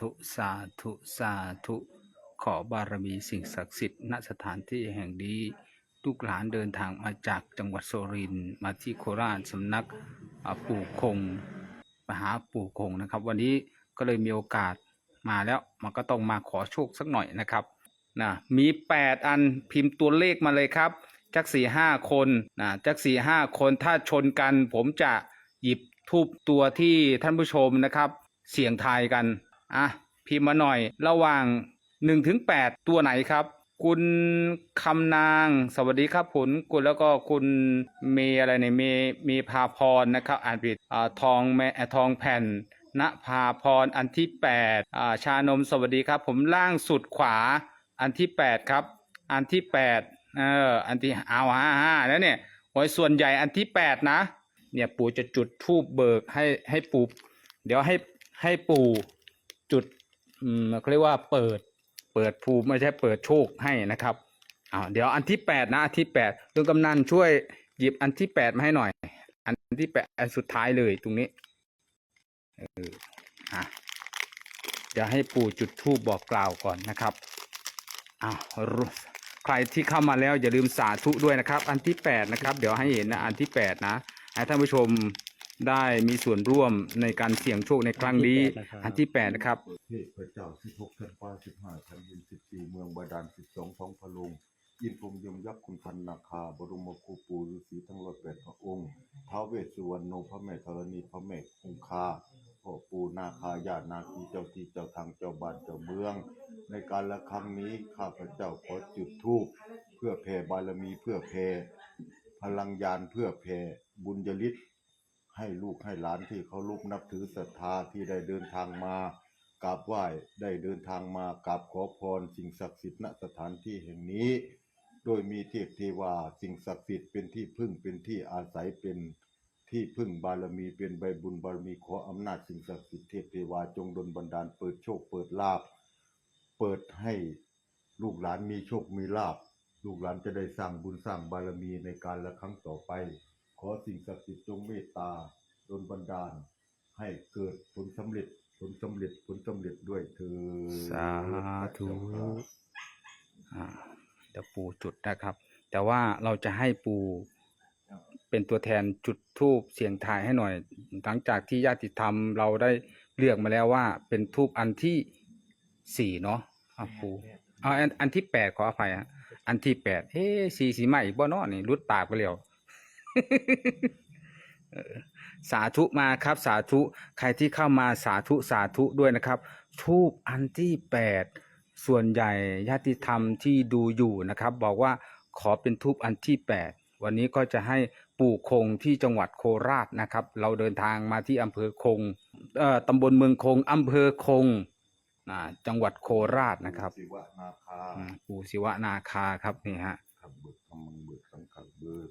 ธุสาธุสาธุขอบารมีสิ่งศักดิ์สิทธิ์ณสถานที่แห่งนี้ลูกหลานเดินทางมาจากจังหวัดสุรินทร์มาที่โคราชสำนักปู่คงมาหาปู่คงนะครับ วันนี้ก็เลยมีโอกาสมาแล้วมันก็ต้องมาขอโชคสักหน่อยนะครับนะมี 8 อันพิมพ์ตัวเลขมาเลยครับจักสี่ห้าคนนะจักสี่ห้าคนถ้าชนกัน ผมจะหยิบทูบตัวที่ท่านผู้ชมนะครับ เสี่ยงทายกัน อะพิมพ์มาหน่อยระหว่าง1ถึง8ตัวไหนครับ คุณคำนางสวัสดีครับผลคุณแล้วก็คุณเมอะไรเนี่ยเมเมพาพรนะครับอ่านผิดอ่าทองแม่ทองแผ่นณภาพรอันที่8อ่าชานมสวัสดีครับ ผมล่างสุดขวาอันที่ 8 ครับ อันที่ 8 เอออันที่เอาห้าห้าแล้วเนี่ยหวยส่วนใหญ่อันที่ 8 นะ เนี่ยปู่จะจุดทูบเบิกให้ให้ปู่เดี๋ยวให้ให้ปู่ จุดอืมเขาเรียกว่าเปิดเปิดภูมิไม่ใช่เปิดโชคให้นะครับอ้าวเดี๋ยวอันที่แปดนะอันที่แปดลุงกำนันช่วยหยิบอันที่แปดมาให้หน่อย อันที่แปดอันสุดท้ายเลยตรงนี้เอออะเดี๋ยวให้ปู่จุดธูปบอกกล่าวก่อนนะครับอ้าวรู้ใครที่เข้ามาแล้วอย่าลืมสาธุด้วยนะครับ อันที่แปดนะครับ เดี๋ยวให้เห็นนะอันที่แปดนะให้ท่านผู้ชม ได้มีส่วนร่วมในการเสี่ยงโชคในครั้งนี้ อันที่แปดนะครับเทพเจ้าสิบหกชั้นฟ้าสิบห้าชั้นดินสิบสี่เมืองบาดาลสิบสองท้องพระลุงอินพรหมยมยักษ์คุณพันนาคา บรมครูปูฤาษีทั้งร้อยแปดพระองค์ท้าวเวสสุวรรณโนพระแม่ธรณีพระแม่คงคาพ่อปูนาคาญาตินาคีเจ้าที่เจ้าทางเจ้าบ้านเจ้าเมือง ในการละครั้งนี้ข้าพเจ้าขอจุดธูปเพื่อแผ่บารมีเพื่อแผ่พลังยานเพื่อแผ่บุญยฤทธิ์ ให้ลูกให้หลานที่เขาลุกนับถือศรัทธาที่ได้เดินทางมากราบไหว้ได้เดินทางมากราบขอพรสิ่งศักดิ์สิทธิ์ณสถานที่แห่งนี้ โดยมีเทพเทวาสิ่งศักดิ์สิทธิ์เป็นที่พึ่งเป็นที่อาศัยเป็นที่พึ่งบารมีเป็นใบบุญบารมีขออำนาจสิ่งศักดิ์สิทธิ์เทพเทวาจงดลบันดาลเปิดโชคเปิดลาภเปิดให้ลูกหลานมีโชคมีลาภลูกหลานจะได้สร้างบุญสร้างบารมีในการละครั้งต่อไป ขอสิ่งศักดิ์สิทธิ์จงเมตตาดลบันดาล ให้เกิดผลสำเร็จผลสำเร็จผลสำเร็จด้วยเธอญสาธุอ่าเดี๋ยวปู่จุดนะครับ แต่ว่าเราจะให้ปู่เป็นตัวแทนจุดทูบเสียงทายให้หน่อย หลังจากที่ญาติธรรมเราได้เลือกมาแล้วว่า เป็นทูบอันที่สี่เนาะอะปู่เอาอันอันที่แปดขออภัยฮะอันที่แปดเฮ้สี่สีใหม่บ่เนาะนี่รุดปากไปแล้วเออ สาธุมาครับสาธุใครที่เข้ามาสาธุสาธุด้วยนะครับทูบอันที่แปดส่วนใหญ่ญาติธรรมที่ดูอยู่นะครับ บอกว่าขอเป็นทูบอันที่แปดวันนี้ก็จะให้ปู่คงที่จังหวัดโคราชนะครับ เราเดินทางมาที่อำเภอคงเอ่อตำบลเมืองคงอำเภอคงอ่าจังหวัดโคราชนะครับสิวะนาคาอืมปู่ศิวะนาคาครับนี่ฮะ ขับเบิกทำมังเบิกสังขับเบิก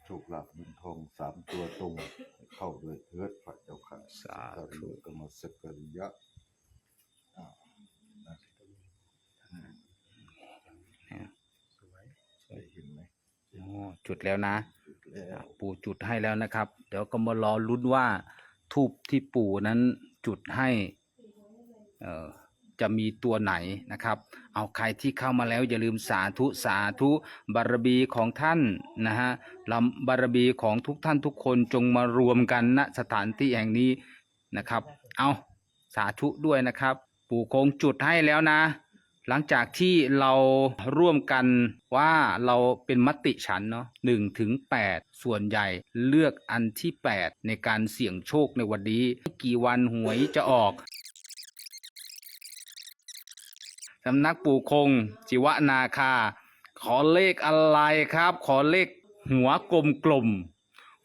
โชคลาภเงินทองสามตัวตรง เข้าด้วยเทิดพระเจ้าค่ะสาธุกรรมสกริยะอ่านะได้เห็นไหมอ๋อจุดแล้วนะแล้อะวปู่จุดให้แล้วนะครับ เดี๋ยวก็มารอลุ้นว่าทูบที่ปู่นั้นจุดให้ เอ่อ จะมีตัวไหนนะครับ เอาใครที่เข้ามาแล้วอย่าลืมสาธุสาธุบารมีของท่านนะฮะลำบารมีของทุกท่านทุกคนจงมารวมกันณสถานที่แห่งนี้นะครับ เอาสาธุด้วยนะครับ ปู่คงจุดให้แล้วนะ หลังจากที่เราร่วมกันว่าเราเป็นมติฉันเนาะหนึ่งถึงแปดส่วนใหญ่เลือกอันที่แปดในการเสี่ยงโชคในวันนี้ กี่วันหวยจะออก สำนักปู่คง จิวนาคา ขอเลขอะไรครับ ขอเลขหัวกลมกลม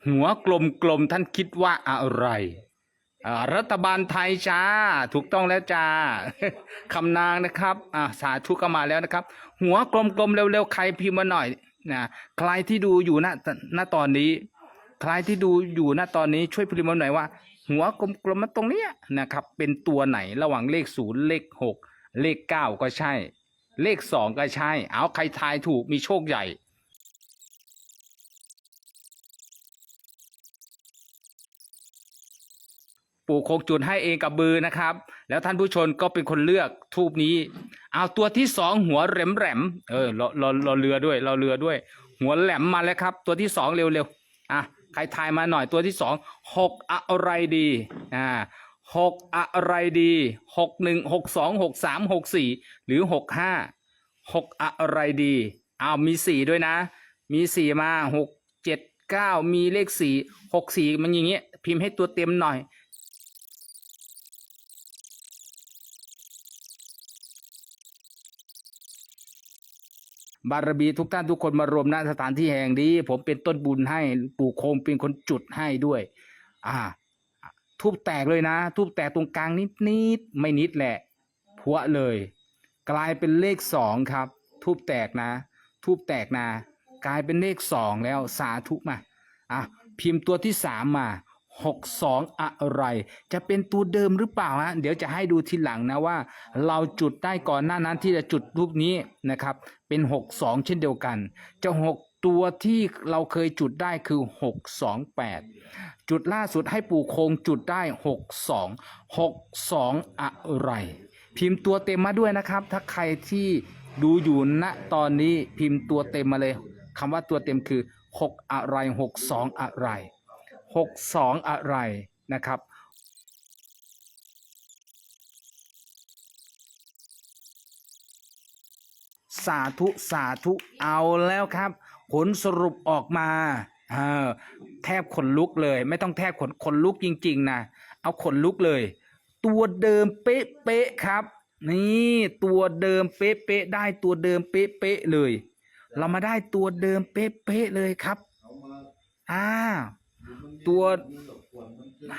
หัวกลมกลมท่านคิดว่าอะไรรัฐบาลไทยจ้า ถูกต้องแล้วจ้าคำนางนะครับอ่าสาธุก็มาแล้วนะครับ หัวกลมๆเร็วๆใครพิมพ์มาหน่อยนะใครที่ดูอยู่ณณตอนนี้ ใครที่ดูอยู่ณตอนนี้ช่วยพิมพ์มาหน่อยว่า หัวกลมๆมาตรงเนี้ยนะครับ เป็นตัวไหนระหว่างเลขศูนย์เลขหก เลขเก้าก็ใช่ เลขสองก็ใช่ เอาใครทายถูกมีโชคใหญ่ ปู่คงจุดให้เองกับมือนะครับ แล้วท่านผู้ชมก็เป็นคนเลือกทูบนี้ เอาตัวที่สองหัวแหลมแหลมเออเรอรอรอเรือด้วยเรอเรือด้วย หัวแหลมมาแล้วครับ ตัวที่สองเร็วๆอะใครทายมาหน่อยตัวที่สองหกอะไรดีอ่า หกอะไรดีหกหนึ่งหกสองหกสามหกสี่หรือหกห้าหกอะไรดีอ้าวมีสี่ด้วยนะ มีสี่มาหกเจ็ดเก้ามีเลขสี่หกสี่มันอย่างเงี้ยพิมพ์ให้ตัวเต็มหน่อยบารมีทุกท่านทุกคนมารวมณสถานที่แห่งนี้ ผมเป็นต้นบุญให้ปู่โคงเป็นคนจุดให้ด้วย อ่า ทูบแตกเลยนะทูบแตกตรงกลางนิดนิดๆไม่นิดแหละพัวเลย กลายเป็นเลขสองครับทูบแตกนะทูบแตกนะ กลายเป็นเลขสองแล้วสาธุมาอะพิมพ์ตัวที่สามมาหกสองอะไร จะเป็นตัวเดิมหรือเปล่าฮะเดี๋ยวจะให้ดูทีหลังนะว่า เราจุดได้ก่อนหน้านั้นที่จะจุดรูปนี้นะครับ เป็นหกสองเช่นเดียวกัน จะหก ตัวที่เราเคยจุดได้คือหกสองแปดจุดล่าสุดให้ปู่โคงจุดได้หกสองหกสองอะไร พิมพ์ตัวเต็มมาด้วยนะครับ ถ้าใครที่ดูอยู่ณตอนนี้พิมพ์ตัวเต็มมาเลยคำว่าตัวเต็มคือหกอะไรหกสองอะไรหกสองอะไรนะครับสาธุ สาธุ เอาแล้วครับ ผลสรุปออกมาเออแทบขนลุกเลย ไม่ต้องแทบขนขนลุกจริง ๆ นะ เอาขนลุกเลย ตัวเดิมเป๊ะๆครับ นี่ตัวเดิมเป๊ะๆได้ตัวเดิมเป๊ะเป๊ะๆเลย เรามาได้ตัวเดิมเป๊ะเป๊ะๆเลยครับอ่าตัว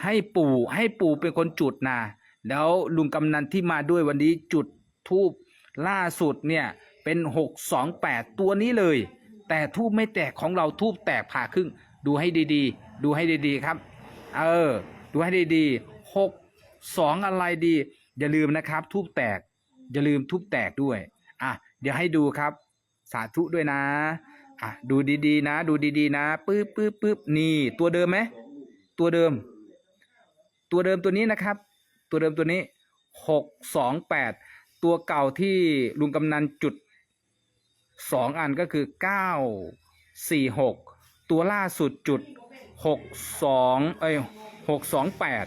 ให้ปู่ให้ปู่เป็นคนจุดนะแล้วลุงกำนันที่มาด้วยวันนี้จุดทูบล่าสุดเนี่ยเป็นหกสองแปดตัวนี้เลย แต่ทูบไม่แตกของเราทูบแตกผ่าครึ่ง ดูให้ดีๆ ดูให้ดีๆครับ เออ ดูให้ดีๆหกสองอะไรดี อย่าลืมนะครับ ทูบแตก อย่าลืมทูบแตกด้วย อะ เดี๋ยวให้ดูครับ สาธุด้วยนะ อะ ดูดีๆนะ ดูดีๆนะ ปึ๊บปึ๊บปึ๊บนี่ ตัวเดิมไหม ตัวเดิม ตัวเดิมตัวนี้นะครับ ตัวเดิมตัวนี้หกสองแปดตัวเก่าที่ลุงกำนันจุด สองอันก็คือเก้าสี่หกตัวล่าสุดจุดหกสองเอ้ยหกสองแปด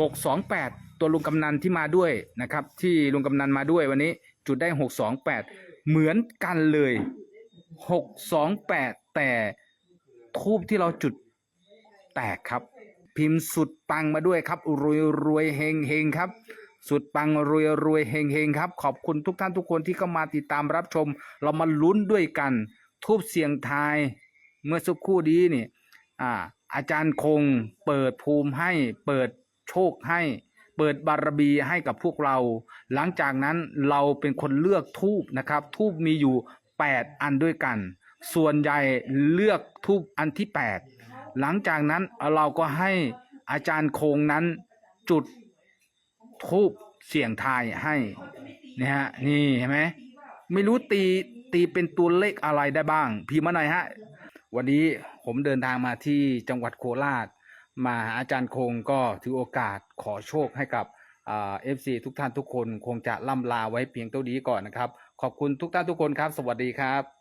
หกสองแปดตัวลุงกำนันที่มาด้วยนะครับ ที่ลุงกำนันมาด้วยวันนี้จุดได้หกสองแปดเหมือนกันเลยหกสองแปดแต่ทูบที่เราจุดแตกครับ พิมพ์สุดปังมาด้วยครับรวยรวยเฮงเฮงครับ สุดปังรวยรวยเฮงเฮงครับ ขอบคุณทุกท่านทุกคนที่เข้ามาติดตามรับชม เรามาลุ้นด้วยกัน ทูบเสียงทายเมื่อสักครู่นี้นี่อ่าอาจารย์คงเปิดภูมิให้เปิดโชคให้ เปิดบารมีให้กับพวกเรา หลังจากนั้นเราเป็นคนเลือกทูบนะครับ ทูบมีอยู่ 8 อันด้วยกัน ส่วนใหญ่เลือกทูบอันที่ 8 หลังจากนั้นเราก็ให้อาจารย์คงนั้นจุด ทูบเสี่ยงทายให้นะฮะนี่เห็นไหมไม่รู้ตีตีเป็นตัวเลขอะไรได้บ้าง พิมพ์มาหน่อยฮะ วันนี้ผมเดินทางมาที่จังหวัดโคราชมาอาจารย์คงก็ถือโอกาสขอโชคให้กับเอฟซีทุกท่านทุกคนคงจะล่ำลาไว้เพียงเท่านี้ก่อนนะครับ ขอบคุณทุกท่านทุกคนครับ สวัสดีครับ